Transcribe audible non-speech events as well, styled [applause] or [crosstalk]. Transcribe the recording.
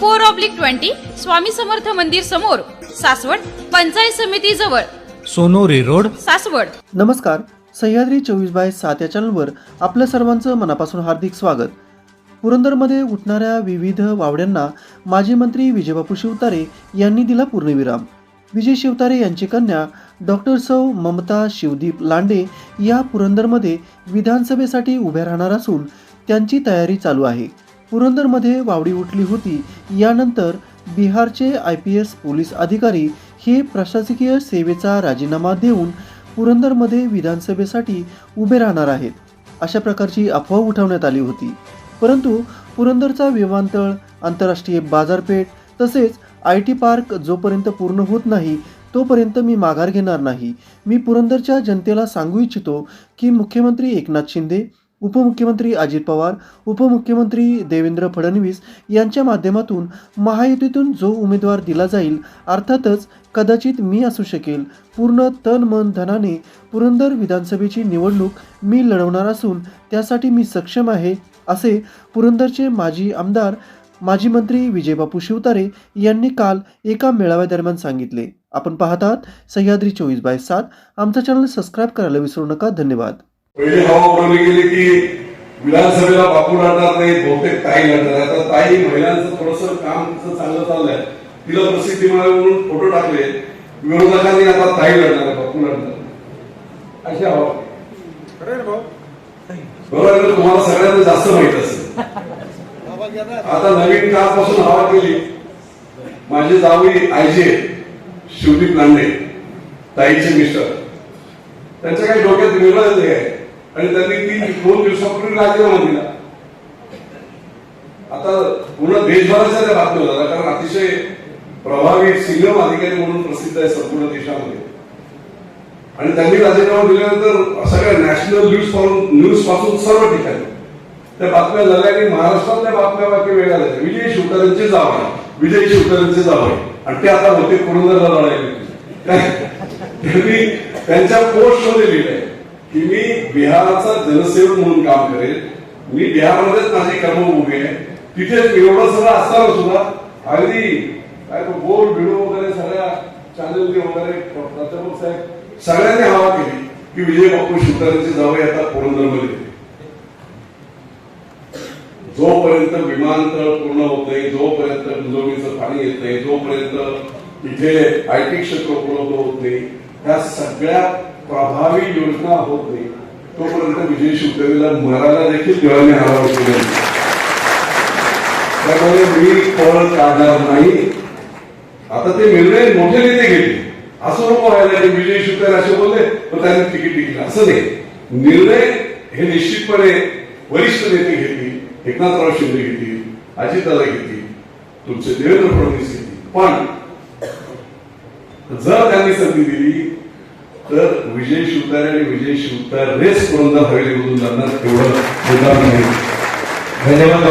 four oblique twenty Swami Samarth मंदिर समोर सासवड पंचायत समिती जवळ. सोनोरी रोड. सासवड. नमस्कार सह्याद्री चोवीस बाय सात या चॅनलवर आपल्या सर्वांचं मनापासून हार्दिक स्वागत. पुरंदरमध्ये उठणाऱ्या विविध वावड्यांना माजी मंत्री विजयबापू शिवतारे यांनी दिला पूर्णविराम. विजय शिवतारे यांची कन्या डॉक्टर सौ ममता शिवदीप लांडे या पुरंदरमध्ये विधानसभेसाठी उभ्या राहणार असून त्यांची तयारी चालू आहे. पुरंदरमध्ये वावडी उठली होती. यानंतर बिहारचे आय पी एस पोलीस अधिकारी हे प्रशासकीय सेवेचा राजीनामा देऊन पुरंदरमध्ये विधानसभेसाठी उभे राहणार आहेत. अशा प्रकारची अफवा उठवण्यात आली होती. परंतु पुरंदरचा विमानतळ आंतरराष्ट्रीय बाजारपेठ तसेच आय टी पार्क जोपर्यंत पूर्ण होत नाही तोपर्यंत मी माघार घेणार नाही. मी पुरंदरच्या जनतेला सांगू इच्छितो की मुख्यमंत्री एकनाथ शिंदे उपमुख्यमंत्री अजित पवार उपमुख्यमंत्री देवेंद्र फडणवीस यांच्या माध्यमातून महायुतीतून जो उमेदवार दिला जाईल अर्थातच कदाचित मी असू शकेल. पूर्ण तन मन धनाने पुरंदर विधानसभेची निवडणूक मी लढवणार असून त्यासाठी मी सक्षम आहे असे पुरंदरचे माजी आमदार माजी मंत्री विजयबापू शिवतारे यांनी काल एका मेळाव्यादरम्यान सांगितले. आपण पाहतात सह्याद्री चोवीस बाय सात. आमचा चॅनल सबस्क्राईब करायला विसरू नका. धन्यवाद. पहिली हवा उडवली गेली की विधानसभेला बापू लढणार नाही बहुतेक ताई लढणार आता ताई महिलांचं थोडस काम तिचं चांगलं चाललंय. तिला प्रसिद्धी मिळावी म्हणून फोटो टाकले. विरोधकांनी आता ताई लढणार आहे, बापू लढणार अशी हवा. बरोबर? तुम्हाला सगळ्यांना जास्त माहीत असेल. आता नवीन काळापासून हवा केली. माझे जावई आयजे शिवदीप लांडे ताईचे मिस्टर. त्यांच्या काही डोक्यात आहे. आणि त्यांनी ती दोन दिवसापूर्वी राजीनामा दिला. आता पूर्ण देशभराच्या त्या बातम्या झाल्या कारण अतिशय प्रभावी सिंगम अधिकारी म्हणून प्रसिद्ध आहे संपूर्ण देशामध्ये. आणि त्यांनी राजीनामा दिल्यानंतर सगळ्या नॅशनल न्यूज न्यूजपासून सर्व ठिकाणी त्या बातम्या झाल्या आणि महाराष्ट्रातल्या बातम्या बाकी वेगळ्या झाल्या. विजय शिवकरांचे जाव आहे विजय शिवकरांचे जाव आहे आणि ते आता होते पुरंदरला लढायला [laughs] त्यांनी त्यांच्या पोस्टमध्ये लिहिले की मी बिहारचा जनसेवक म्हणून काम करेल. मी बिहारमध्येच माझी कर्म उभी आहे. तिथेच एवढं सगळं असताना सुद्धा अगदी काय बोल व्हिडिओ वगैरे सगळ्या चॅनल वगैरे प्राध्यापक साहेब सगळ्यांनी हवा केली की विजय बापू शिवतारेंचे जावई आता पुरंदरमध्ये. जोपर्यंत विमानतळ पूर्ण होत नाही जोपर्यंत गुंजवणीचं पाणी येत नाही जोपर्यंत इथे आय टी क्षेत्र उपलब्ध होत नाही त्या सगळ्या प्रभावी योजना होत नाही. तोपर्यंत विजय शिवसेनेला मराला देखील देवाने हवा केलं त्यामुळे मी फळ काढणार नाही. आता ते निर्णय मोठे नेते घेतले. असं नको व्हायला की विजय शिवसेना असे बोलले पण त्यांनी तिकीट दिली असं नाही. निर्णय हे निश्चितपणे वरिष्ठ नेते घेतील एकनाथराव शिंदे घेतील अजितदादा घेतील तुमचे देवेंद्र फडणवीस घेतील. पण जर त्यांनी संधी दिली तर विजय शिवतारे आणि विजय शिवतारेच पुरंदर हवेलीमधून जाणार तेवढं नाही धन्यवाद.